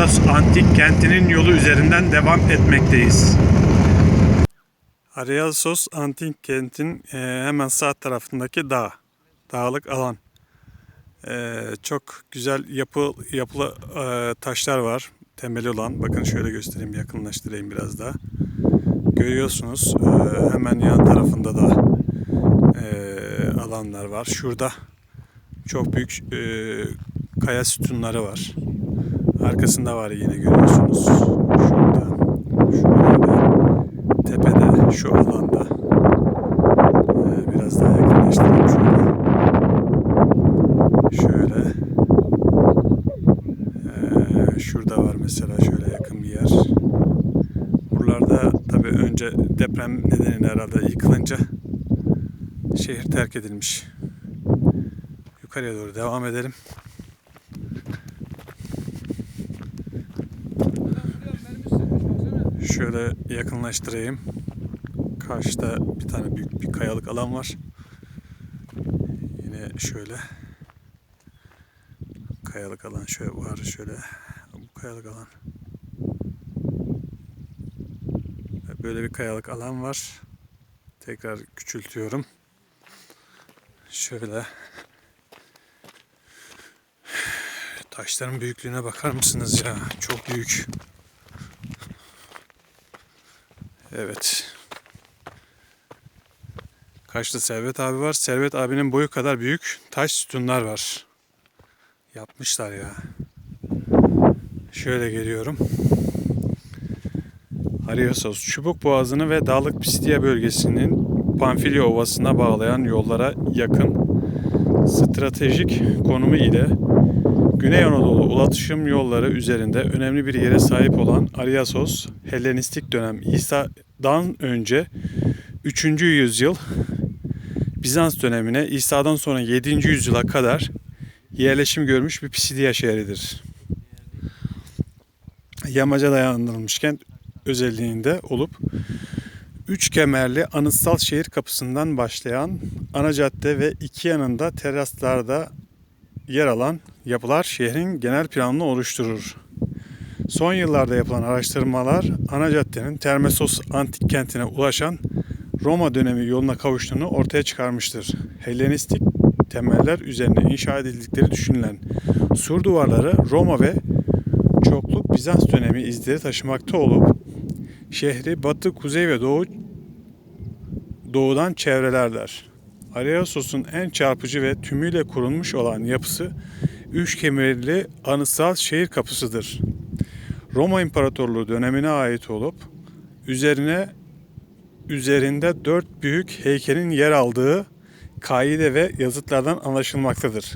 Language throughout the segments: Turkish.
Ariasos antik kentinin yolu üzerinden devam etmekteyiz. Ariasos antik kentin e, hemen sağ tarafındaki dağ, dağlık alan. E, çok güzel yapı yapılı e, taşlar var, temeli olan. Bakın şöyle göstereyim, yakınlaştırayım biraz daha. Görüyorsunuz hemen yan tarafında da alanlar var. Şurada çok büyük kaya sütunları var. Arkasında var yine görüyorsunuz. Şurada, şurada, tepede, şu alanda. Ee, biraz daha yakınlaştırayım şöyle. Şöyle. Ee, şurada var mesela şöyle yakın bir yer. Buralarda tabii önce deprem nedeniyle herhalde yıkılınca şehir terk edilmiş. Yukarıya doğru devam edelim. Şöyle yakınlaştırayım. Karşıda bir tane büyük bir kayalık alan var. Yine şöyle kayalık alan şöyle var şöyle bu kayalık alan. Böyle bir kayalık alan var. Tekrar küçültüyorum. Şöyle taşların büyüklüğüne bakar mısınız ya? Çok büyük. Evet. Kaçta Servet abi var. Servet abinin boyu kadar büyük taş sütunlar var. Yapmışlar ya. Şöyle geliyorum. Ariosos, Çubuk Boğazı'nı ve Dağlık Pistia bölgesinin Pamfilya Ovası'na bağlayan yollara yakın stratejik konumu ile Güney Anadolu ulaşım yolları üzerinde önemli bir yere sahip olan Ariasos, Helenistik dönem İsa'dan önce 3. yüzyıl Bizans dönemine İsa'dan sonra 7. yüzyıla kadar yerleşim görmüş bir Pisidia şehridir. Yamaca dayandırılmış kent özelliğinde olup üç kemerli anıtsal şehir kapısından başlayan ana cadde ve iki yanında teraslarda yer alan yapılar şehrin genel planını oluşturur. Son yıllarda yapılan araştırmalar ana caddenin Termesos antik kentine ulaşan Roma dönemi yoluna kavuştuğunu ortaya çıkarmıştır. Helenistik temeller üzerine inşa edildikleri düşünülen sur duvarları Roma ve çokluk Bizans dönemi izleri taşımakta olup şehri batı, kuzey ve doğu doğudan çevrelerler. Ariasos'un en çarpıcı ve tümüyle kurulmuş olan yapısı üç kemerli anıtsal şehir kapısıdır. Roma İmparatorluğu dönemine ait olup üzerine üzerinde dört büyük heykelin yer aldığı kaide ve yazıtlardan anlaşılmaktadır.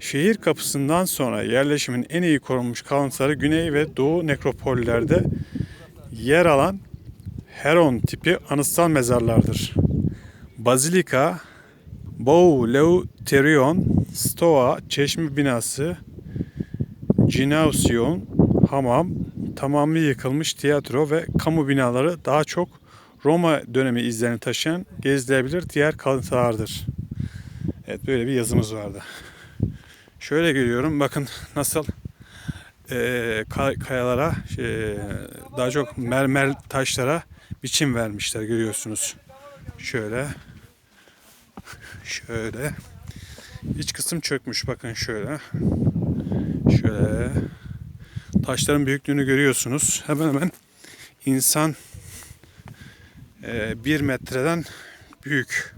Şehir kapısından sonra yerleşimin en iyi korunmuş kalıntıları güney ve doğu nekropollerde yer alan Heron tipi anıtsal mezarlardır. Bazilika, Bou Leuterion, Stoa, Çeşme binası, Ginausion, hamam, tamamı yıkılmış tiyatro ve kamu binaları daha çok Roma dönemi izlerini taşıyan gezilebilir diğer kalıntılardır. Evet böyle bir yazımız vardı. Şöyle görüyorum bakın nasıl e, kayalara şey, daha çok mermer taşlara biçim vermişler görüyorsunuz. Şöyle şöyle iç kısım çökmüş bakın şöyle şöyle taşların büyüklüğünü görüyorsunuz. Hemen hemen insan e, bir metreden büyük.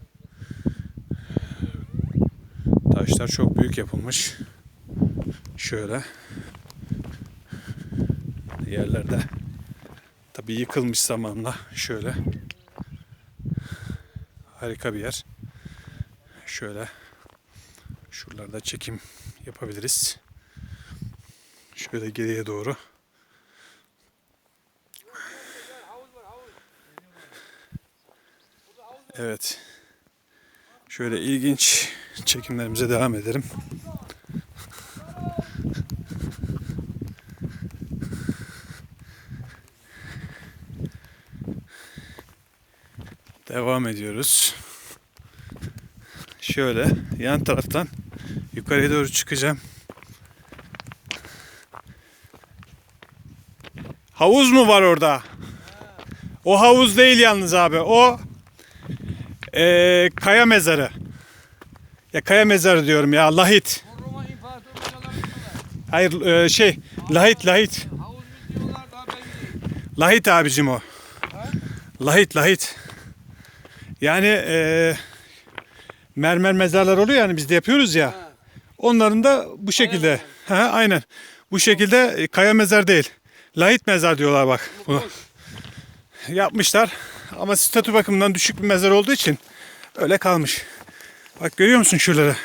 Taşlar çok büyük yapılmış. Şöyle yerlerde tabi yıkılmış zamanla şöyle harika bir yer. Şöyle şuralarda çekim yapabiliriz. Şöyle geriye doğru. Evet. Şöyle ilginç çekimlerimize devam edelim. Devam ediyoruz. Şöyle yan taraftan yukarıya doğru çıkacağım. Havuz mu var orada? O havuz değil yalnız abi. O eee, kaya mezarı. Ya kaya mezarı diyorum ya. Lahit. Hayır eee, şey lahit lahit. Lahit abicim o. Lahit lahit. Yani eee, mermer mezarlar oluyor yani biz de yapıyoruz ya. Ha. Onların da bu şekilde. Ha, aynen. Bu şekilde e, kaya mezar değil. Lahit mezar diyorlar bak. Boş. Yapmışlar. Ama statü bakımından düşük bir mezar olduğu için öyle kalmış. Bak görüyor musun şuraları?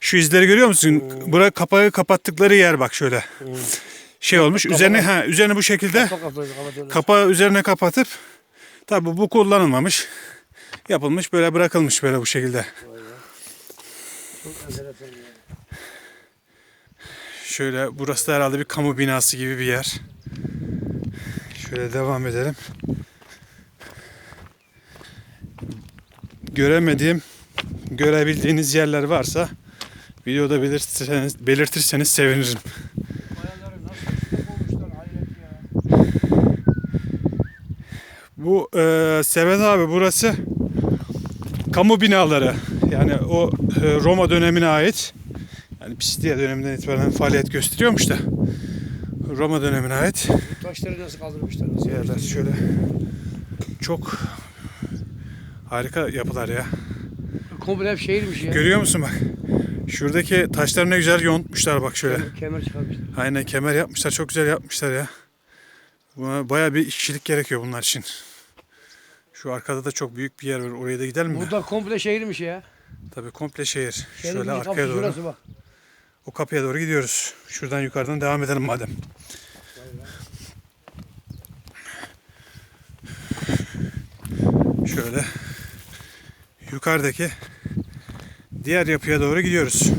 Şu izleri görüyor musun? Bura kapağı kapattıkları yer bak şöyle. Şey olmuş. Üzerine ha üzerine bu şekilde kapağı üzerine kapatıp tabi bu kullanılmamış. Yapılmış böyle bırakılmış böyle bu şekilde. Şöyle burası da herhalde bir kamu binası gibi bir yer. Şöyle devam edelim. Göremediğim, görebildiğiniz yerler varsa videoda belirtirseniz, belirtirseniz sevinirim. Bu e, Sevet abi burası kamu binaları. Yani o e, Roma dönemine ait. Yani Pistiye döneminden itibaren faaliyet gösteriyormuş da. Roma dönemine ait. Taşları nasıl kaldırmışlar? Nasıl Yerler şöyle çok harika yapılar ya. Komple hep şehirmiş ya. Görüyor musun bak? Şuradaki taşları ne güzel yontmuşlar bak şöyle. Kemer çıkarmışlar. Aynen kemer yapmışlar. Çok güzel yapmışlar ya. Buna bayağı bir işçilik gerekiyor bunlar için. Şu arkada da çok büyük bir yer var. Oraya da gidelim mi? Burada komple şehirmiş ya. Tabii komple şehir. Şehrin Şöyle bir arkaya kapısı doğru. Şurası bak. O kapıya doğru gidiyoruz. Şuradan yukarıdan devam edelim madem. Şöyle yukarıdaki diğer yapıya doğru gidiyoruz.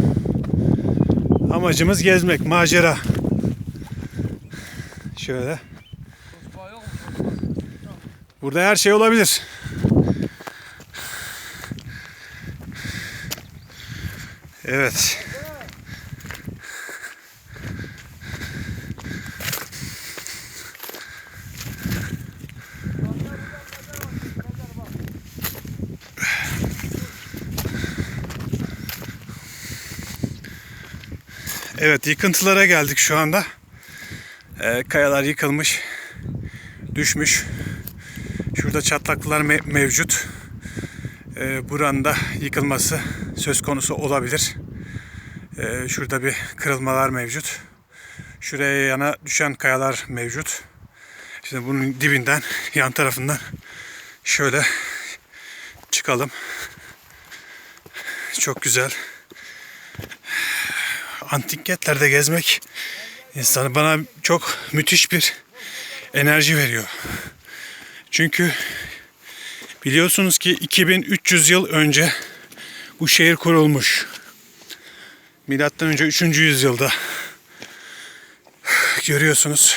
Amacımız gezmek, macera. Şöyle. Burada her şey olabilir. Evet. Evet yıkıntılara geldik şu anda. Ee, kayalar yıkılmış, düşmüş. Şurada çatlaklar me- mevcut. Ee, buranın da yıkılması söz konusu olabilir. Ee, şurada bir kırılmalar mevcut. Şuraya yana düşen kayalar mevcut. Şimdi bunun dibinden, yan tarafından şöyle çıkalım. Çok güzel. Antik kentlerde gezmek insanı bana çok müthiş bir enerji veriyor. Çünkü biliyorsunuz ki 2300 yıl önce bu şehir kurulmuş. Milattan önce 3. yüzyılda. Görüyorsunuz.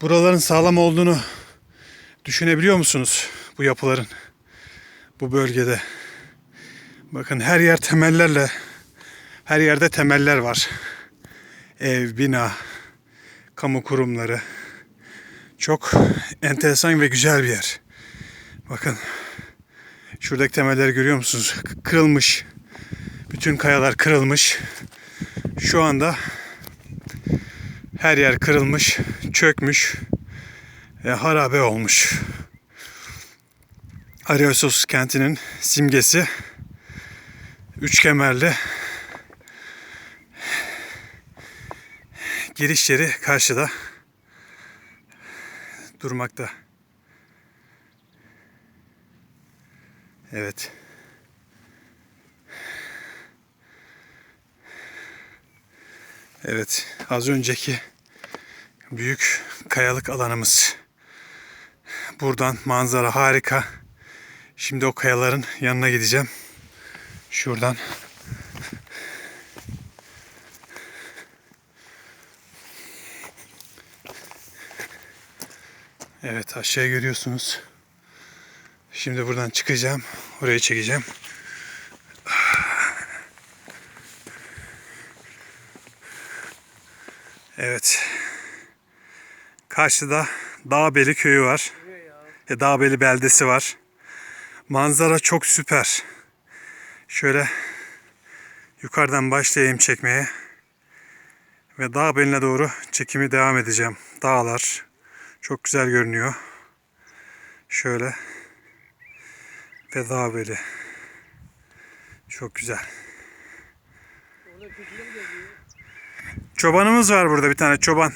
Buraların sağlam olduğunu düşünebiliyor musunuz bu yapıların? Bu bölgede. Bakın her yer temellerle her yerde temeller var. Ev, bina, kamu kurumları. Çok enteresan ve güzel bir yer. Bakın. Şuradaki temelleri görüyor musunuz? Kırılmış. Bütün kayalar kırılmış. Şu anda her yer kırılmış, çökmüş ve harabe olmuş. Ariosos kentinin simgesi üç kemerli girişleri karşıda durmakta. Evet. Evet, az önceki büyük kayalık alanımız. Buradan manzara harika. Şimdi o kayaların yanına gideceğim. Şuradan. Evet aşağıya görüyorsunuz. Şimdi buradan çıkacağım. Oraya çekeceğim. Evet. Karşıda Dağbeli köyü var. E, Dağbeli beldesi var. Manzara çok süper. Şöyle yukarıdan başlayayım çekmeye. Ve Dağbeli'ne doğru çekimi devam edeceğim. Dağlar çok güzel görünüyor. Şöyle ve Dağbeli. Çok güzel. Çobanımız var burada bir tane çoban.